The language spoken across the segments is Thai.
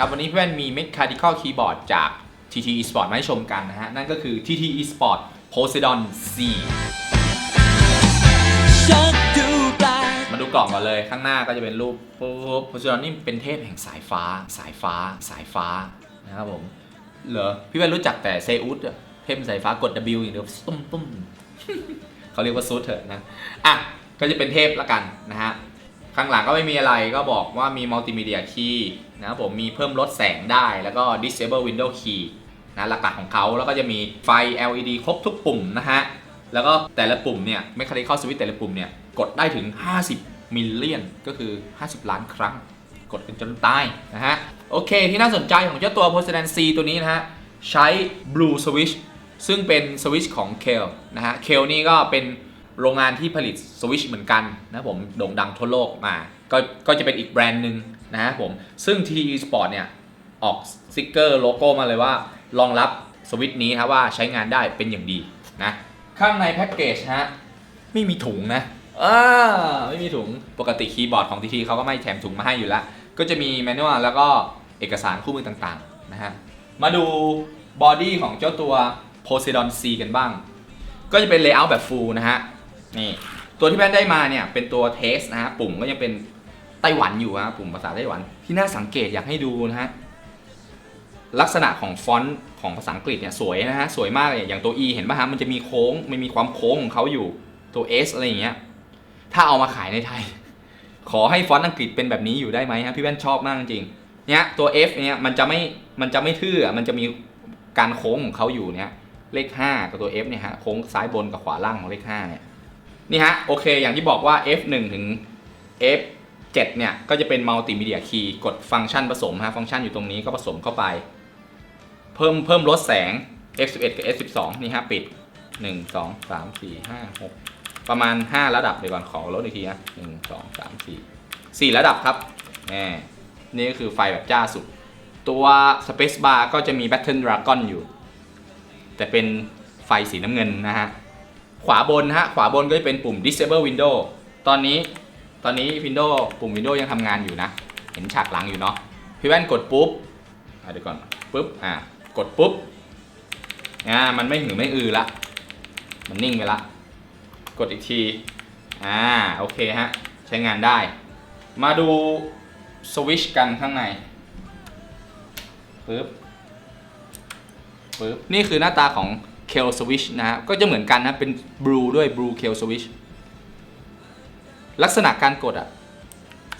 ครับ วันนี้พี่แว่นมี Mechanical Keyboard จาก TT Esport มาให้ชมกันนะฮะ นั่นก็คือ TT Esport Poseidon C มาดูกล่องก่อนเลยข้างหน้าก็จะเป็นรูปปุ๊บโพซิดอนนี่เป็นเทพแห่งสายฟ้า สายฟ้า สายฟ้านะครับผม เหรอ พี่แว่นรู้จักแต่เซอุสอะเทพสายฟ้ากด W อย่างเดียวตุ้มตุ้มเขาเรียกว่าซูดเถอะนะ อะ ก็จะเป็นเทพละกันนะฮะ ข้างหลังก็ไม่มีอะไรก็บอกว่ามีมัลติมีเดียคีย์นะครับผมมีเพิ่มลดแสงได้แล้วก็ disable window key นะหลักๆของเขาแล้วก็จะมีไฟ LED ครบทุกปุ่มนะฮะ แล้วก็แต่ละปุ่มเนี่ยไม่คาริคอลสวิตแต่ละปุ่มเนี่ย กดได้ถึง 50 มิลเลียน ก็คือ 50 ล้านครั้ง กดกันจนตายนะฮะ โอเค ที่น่าสนใจของเจ้าตัว p o s e i d o n C ตัวนี้นะฮะ ใช้ Blue Switch ซึ่งเป็นสวิตช์ของ k ค l นะฮะ k ค l นี่ก็เป็น โรงงานที่ผลิตสวิตช์เหมือนกันนะผมโด่งดังทั่วโลกมาก็ก็จะเป็นอีกแบรนด์หนึ่งนะฮะผมซึ่ง TE Sport เนี่ยออกสติกเกอร์โลโก้มาเลยว่ารองรับสวิตช์นี้ครับว่าใช้งานได้เป็นอย่างดีนะข้างในแพ็กเกจฮะไม่มีถุงนะอ่าไม่มีถุงปกติคีย์บอร์ดของทีทีเขาก็ไม่แถมถุงมาให้อยู่แล้ว ก็จะมีแมนนวลแล้วก็เอกสารคู่มือต่างๆนะฮะมาดูบอดี้ของเจ้าตัว Poseidon C กันบ้าง ก็จะเป็นเลเยอร์แบบฟูลนะฮะ นี่ ตัวที่แพนได้มาเนี่ยเป็นตัวเทสนะฮะปุ่มก็ยังเป็นไต้หวันอยู่ฮะปุ่มภาษาไต้หวันที่น่าสังเกตอยากให้ดูนะฮะลักษณะของฟอนต์ของภาษาอังกฤษเนี่ยสวยนะฮะสวยมากเลยอย่างตัว E เห็นป่ะฮะมันจะมีโค้งมันมีความโค้งของเขาอยู่ตัว S อะไรอย่างเงี้ยถ้าเอามาขายในไทย ขอให้ฟอนต์อังกฤษเป็นแบบนี้อยู่ได้ไหมฮะพี่แว่นชอบมากจริงเนี่ยตัว F เนี่ยมันจะไม่มันจะไม่ทื่อมันจะมีการโค้งของเขาอยู่เนี่ยเลข 5 กับตัว F เนี่ยฮะโค้งซ้ายบนกับขวาล่างของเลข5เนี่ย นี่ฮะโอเค อย่างที่บอกว่า F1 ถึง F7 เนี่ย ก็จะเป็นมัลติมีเดียคีย์กดฟังก์ชันผสมฮะฟังก์ชันอยู่ตรงนี้ก็ผสมเข้าไป เพิ่มเพิ่มลดแสง F11 กับ F12 นี่ฮะปิด 1 2 3 4 5 6 ประมาณ 5 ระดับเดี๋ยวก่อนขอลดอีกทีนะ1 2 3 4 4 ระดับครับแหมนี่ก็คือไฟแบบจ้าสุด ตัว Space Bar ก็จะมี Battle Dragon อยู่ แต่เป็นไฟสีน้ำเงินนะฮะ ขวาบนนะฮะ ขวาบนก็จะเป็นปุ่ม disable window ตอนนี้ตอนนี้ window ปุ่ม window ยังทำงานอยู่นะ เห็นฉากหลังอยู่เนาะพี่แว่นกดปุ๊บเดี๋ยวก่อนปุ๊บอะกดปุ๊บอ่ามันไม่หือไม่อือละ มันนิ่งไปละ กดอีกที อ่า โอเคฮะ ใช้งานได้ มาดูสวิชกันข้างในปึ๊บปึ๊บนี่คือหน้าตาของ k e l Switch นะฮะก็จะเหมือนกันนะเป็น Blue ด้วย Blue k e l Switch ลักษณะการกดอะ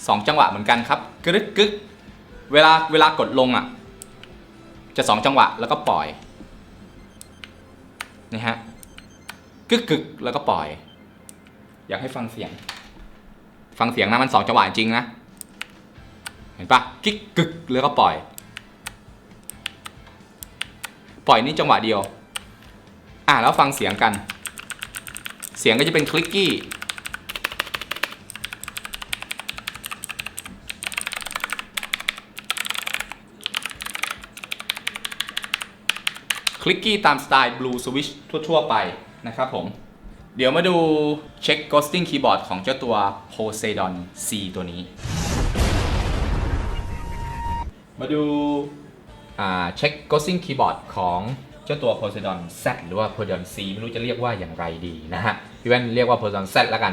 สองจังหวะเหมือนกันครับกรึกกึกเวลาเวลากดลงอะ จะสองจังหวะแล้วก็ปล่อยนี่ฮะกึกกึกแล้วก็ปล่อย อยากให้ฟังเสียง ฟังเสียงนะมันสองจังหวะจริงนะเห็นปะกิ๊กกึกแล้วก็ปล่อย ปล่อยนี่จังหวะเดียว อะแล้วฟังเสียงกัน เสียงก็จะเป็นคลิกกี้คลิกกี้ตามสไตล์ Blue Switch ทั่ว ๆ ไปนะครับผม เดี๋ยวมาดูเช็ค Ghosting Keyboard ของเจ้าตัว Poseidon C ตัวนี้ มาดูอ่าเช็ค Ghosting Keyboard ของ เจ้าตัว Poseidon Z หรือว่า Poseidon C ไม่รู้จะเรียกว่าอย่างไรดีนะฮะพี่แว่นเรียกว่า Poseidon Z แล้วกัน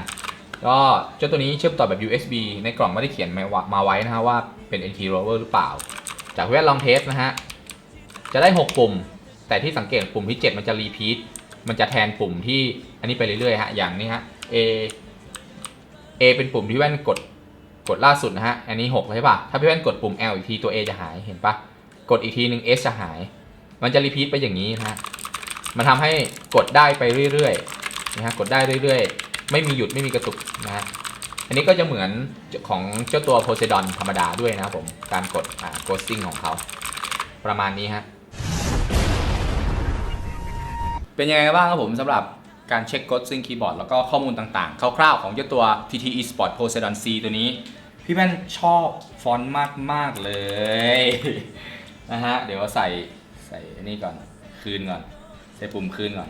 ก็เจ้าตัวนี้เชื่อมต่อแบบ USB ในกล่องไม่ได้เขียนมามาไว้นะฮะว่าเป็น NT Rover หรือเปล่า จากพี่แว่นลองเทสนะฮะ จะได้ 6 ปุ่ม แต่ที่สังเกตปุ่มที่ 7 มันจะรีพีทมันจะแทนปุ่มที่อันนี้ไปเรื่อยๆฮะอย่างนี้ฮะ A A เป็นปุ่มที่แว่นกดกดล่าสุดนะฮะ อันนี้6ใช่ป่ะถ้าพี่แว่นกดปุ่ม L อีกทีตัว A จะหายเห็นปะกดอีกทีหนึ่ง S จะหาย มันจะรีพีทไปอย่างนี้นะฮะมันทำให้กดได้ไปเรื่อยๆนะฮะกดได้เรื่อยๆ ไม่มีหยุดไม่มีกระตุกนะฮะอันนี้ก็จะเหมือนของเจ้าตัว Poseidon ธรรมดาด้วยนะผมการกดอ่า ghosting ของเขาประมาณนี้ฮะเป็นยังไงบ้างครับผมสำหรับการเช็ค Ghosting Keyboard แล้วก็ข้อมูลต่างๆ คร่าวๆ ของเจ้าตัว TT Esport Poseidon C ตัวนี้ พี่แม่นชอบฟอนต์มาก ๆ เลย นะฮะ เดี๋ยวใส่ ใส่อันนี้ก่อน คืนก่อน ใส่ปุ่มคืนก่อน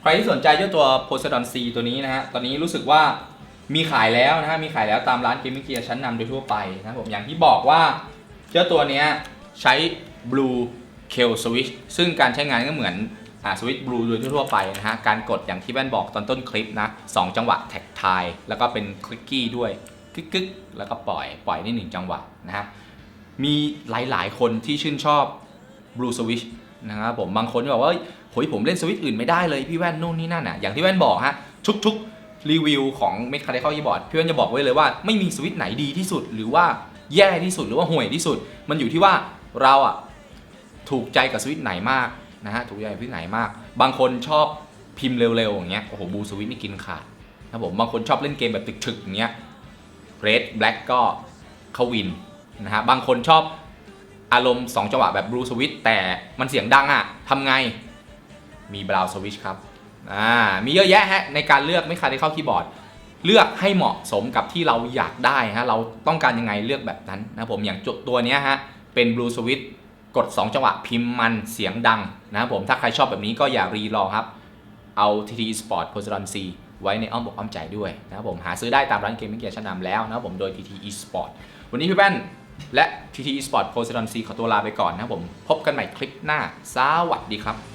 ใครที่สนใจเจ้าตัว Poseidon C ตัวนี้นะฮะ ตอนนี้รู้สึกว่ามีขายแล้วนะฮะ มีขายแล้วตามร้านเกมมิ่งเกียร์ชั้นนำโดยทั่วไปนะครับผม อย่างที่บอกว่าเจ้าตัวเนี้ยใช้ Blue Kill Switch ซึ่งการใช้งานก็เหมือนอ่าสวิตช์บลูโดยทั่วไปนะฮะ การกดอย่างที่แว่นบอกตอนต้นคลิปนะสองจังหวะแท็กทายแล้วก็เป็นคลิกกี้ด้วยกึกกึกๆแล้วก็ปล่อยปล่อยได้หนึ่งจังหวะนะฮะ มีหลายๆ คนที่ชื่นชอบ Blue Switch นะครับผมบางคนก็บอกว่าเฮ้ยผมเล่นสวิตช์อื่นไม่ได้เลยพี่แว่นนู่นนี่นั่นอะอย่างที่แว่นบอกฮะทุกๆรีวิวของ m e c h a n i c a l Keyboard พี่แว่นจะบอกไว้เลยว่าไม่มีสวิตช์ไหนดีที่สุด หรือว่าแย่ที่สุดหรือว่าห่วยที่สุด มันอยู่ที่ว่าเราอะถูกใจกับสวิตช์ไหนมากนะฮะถูกใจกับสวิตช์ไหนมาก บางคนชอบพิมพ์เร็วๆอย่างเงี้ยโอ้โหบูสวิตช์นี่กินขาดนะครับผมบางคนชอบเล่นเกมแบบตึกๆอย่างเงี้ย Red Black ก็เขาวินนะฮะบางคนชอบ อารมณ์ 2 จังหวะแบบบลูสวิตแต่มันเสียงดังอะ่ะทำไง มีบราวสวิตชครับอ่ามีเยอะแยะฮะในการเลือกไม่คาได้เข้าคีย์บอร์ด เลือกให้เหมาะสมกับที่เราอยากได้ฮะเราต้องการยังไงเลือกแบบนั้นนะผมอย่างจุดตัวเนี้ยฮะเป็นบลูสวิตกด 2 จังหวะพิมพ์มันเสียงดังนะครับผมถ้าใครชอบแบบนี้ก็อย่ารีรอครับ เอา TT Sport p o s i t o n C ไว้ในอ้อมอกอ้อมใจด้วยนะครับผมหาซื้อได้ตามร้านเกมมิ่งเกียร์ชั้นนำแล้วนะครับผมโดย TT Esport วันนี้พี่แว่น และ TT Esport p o s i t o n C ขอตัวลาไปก่อนนะผม พบกันใหม่คลิปหน้า สวัสดีครับ